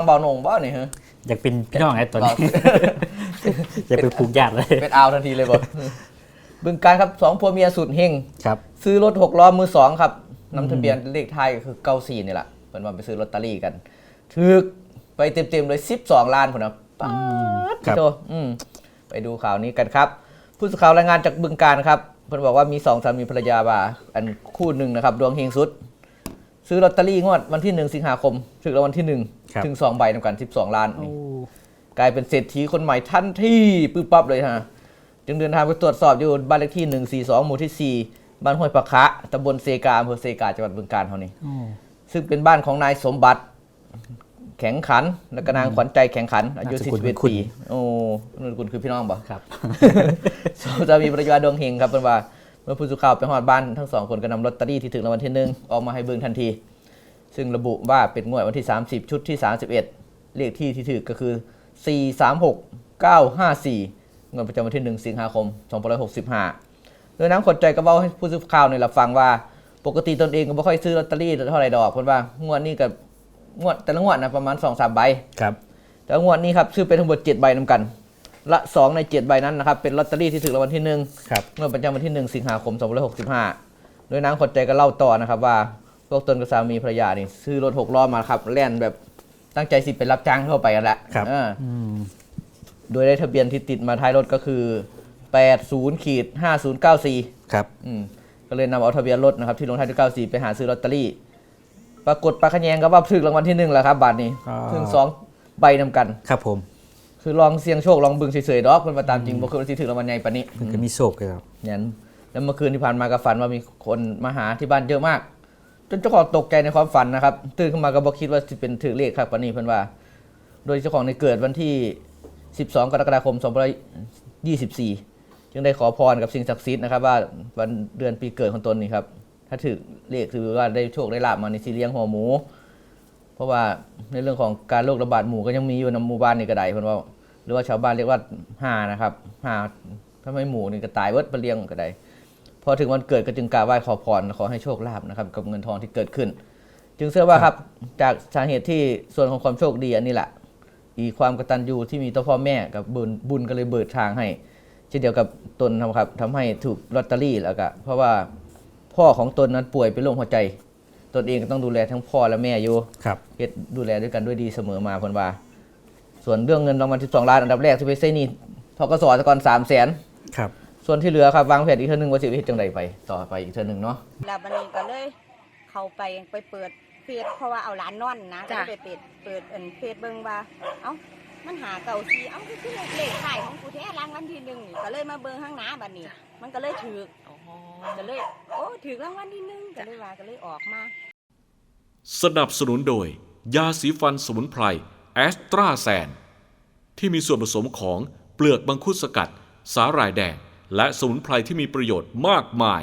องเบาหนงบ่นี่ฮะอยากเป็นพี่น้องไอ้ตอนนี้ อยากเป็นผูกญาติเลยเป็นเอาทันทีเลยบ่บึงการครับสองผัวเมียสุดเฮงครับ ซื้อรถหกล้อมือสองครับนำทะเบียนเลขไทยก็คือเก้าสี่นี่แหละเป็นวันไปซื้อลอตเตอรี่กันถึกไปเต็มๆเลยสิบสองล้านคนนะป๊าดโตไปดูข่าวนี้กันครับ ผู้สื่อข่าวรายงานจากบึงการครับเพิ่นบอกว่ามีสองสามีภรรยาบ่าอันคู่หนึ่งนะครับ ดวงเฮงสุด ซื้อลอตเตอรี่งวดวันที่หนึ่งสิงหาคมถึงรางวัลที่หนึ่งครับ ถึงสองใบนำกันสิบสองล้านนี่กลายเป็นเศรษฐีคนใหม่ทันทีปึ๊บปั๊บเลยฮะ จึงเดินทางไปตรวจสอบอยู่บ้านเลขที่ 142 หมู่ที่ 4 บ้านห้วยปะคะตำบลเซกาอำเภอเซกาจังหวัดบึงกาฬเท่านี้ โอ้ซึ่งเป็นบ้านของนายสมบัติ แข็งขัน และก็นางขวัญใจแข็งขัน อายุนามสกุล41คุณปี โอ้นั่นคุณคือพี่น้องบ่ครับ สองสามีภรรยาดวงเฮงครับเป็นว่า เมื่อผู้สื่อข่าวไปหอดบ้านทั้งสองคนก็นำลอตเตอรี่ที่ถึงรางวัลที่หนึ่งออกมาให้เบิ่งทันที ซึ่งระบุว่าเป็นงวดวันที่ 30 ชุดที่ 31 เลขที่ที่ถือก็คือ 4 3 6 9 5 4งวดประจำวันที่ 1 สิงหาคม 2565 โดยน้ำขดใจก็เล่าให้ผู้สื่อข่าวเนี่ยรับฟังว่า ปกติตนเองก็ไม่ค่อยซื้อลอตเตอรี่เท่าไหร่ดอกเพราะว่างวดนี้กับงวดแต่ละงวดนะประมาณ2-3ใบครับแต่งวดนี้ครับซื้อเป็นทั้งหมด7ใบนำกัน ละ 2 ใน 7 ใบนั้นนะครับ เป็นลอตเตอรี่ที่ถึงรางวัลที่1ครับเมื่อประจำวันที่ 1 สิงหาคม 2565 โดยนางขดใจก็เล่าต่อนะครับว่า พวกตนกับสามีภรรยานี่ซื้อรถหกล้อมาครับแล่นแบบตั้งใจสิเป็นรับจ้างทั่วไปกันแหละครับ เอออืมโดยได้ทะเบียนที่ติดมาท้ายรถก็คือ80ขีด5094 ครับ อืมก็เลยนำเอาทะเบียนรถนะครับที่ลงท้ายด้วย 94 ไปหาซื้อลอตเตอรี่ ปรากฏปลาขะแยงก็ว่าถึกรางวัลที่หนึ่งแล้วครับบาทนี้อ่า ถึงสองใบนำกัน ครับผม คือลองเสี่ยงโชคลองบึงเฉยๆดอกเพิ่นมาตามจริงบ่คือว่าสิถึกรางวัลใหญ่ปานนี้ มันก็มีโศกเลยครับยันแล้วเมื่อคืนที่ผ่านมาก็ฝันว่ามีคนมาหาที่บ้านเยอะมาก จนเจ้าของตกใจในความฝันนะครับ ตื่นขึ้นมาก็บอกคิดว่าจะเป็นถือเลขครับปานนี้เพิ่นว่า โดยเจ้าของในเกิดวันที่ 12 กรกฎาคม 2524 จึงได้ขอพรกับสิ่งศักดิ์สิทธิ์นะครับว่าวันเดือนปีเกิดของตนนี่ครับ ถ้าถือเลขถือว่าได้โชคได้ลาบมาในสีเลี้ยงหัวหมู เพราะว่าในเรื่องของการโรคระบาดหมู่ก็ยังมีอยู่ในหมู่บ้านนี่ก็ได้เพิ่นว่า หรือว่าชาวบ้านเรียกว่าห่านะครับห่าถ้าไม่หมู่นี่ก็ตายเวิร์ดไปเลี้ยงก็ได้พอถึงวันเกิดก็จึงกราบไหว้ขอพรขอให้โชคลาภนะครับ กับเงินทองที่เกิดขึ้น จึงเชื่อว่าครับจากสาเหตุที่ส่วนของความโชคดีอันนี้แหละอีกความกตัญญูที่มีต่อพ่อแม่กับบุญบุญก็เลยเบิดทางให้เช่นเดียวกับตนนะครับทำให้ถูกลอตเตอรี่แล้วก็เพราะว่าพ่อของตนนั้นป่วยเป็นโรคหัวใจ ตนเองก็ต้องดูแลทั้งพ่อและแม่อยู่ครับเฮ็ดดูแลด้วยกันด้วยดีเสมอมาเพิ่นว่า ส่วนเรื่องเงินรางวัล12ล้านอันดับแรกที่ไปใช้หนี่ทกสตะกอน3 0 0แสนครับ ส่วนที่เหลือครับวางแผนอีกเทื่อนึงว่าสิไปเฮ็ดจังไดไปต่อไปอีกเทื่อนึงเนาะแล้วบันนี้ก็เลย เข้าไปไปเปิดเฟซเพราะว่าเอาหลานนอนนะก็จ้ะ เลยไปเปิดเปิดเอินเฟซเบิ่งว่า เอ้ามันหาเก่าซีเอ้าคือคือเลขถ่ายของกูแท้รางวัลที่หนึ่งนี่ก็เลยมาเบิ่งข้างหน้าบัดนี้ มันก็เลยถือก็เลย โอ้ถือรางวัลที่หนึ่งก็เลยว่าก็เลยออกมา สนับสนุนโดย ยาสีฟันสมุนไพร แอสตราแซน ที่มีส่วนผสมของเปลือกบังคุดสกัด สาหร่ายแดง และสมุนไพรที่มีประโยชน์มากมาย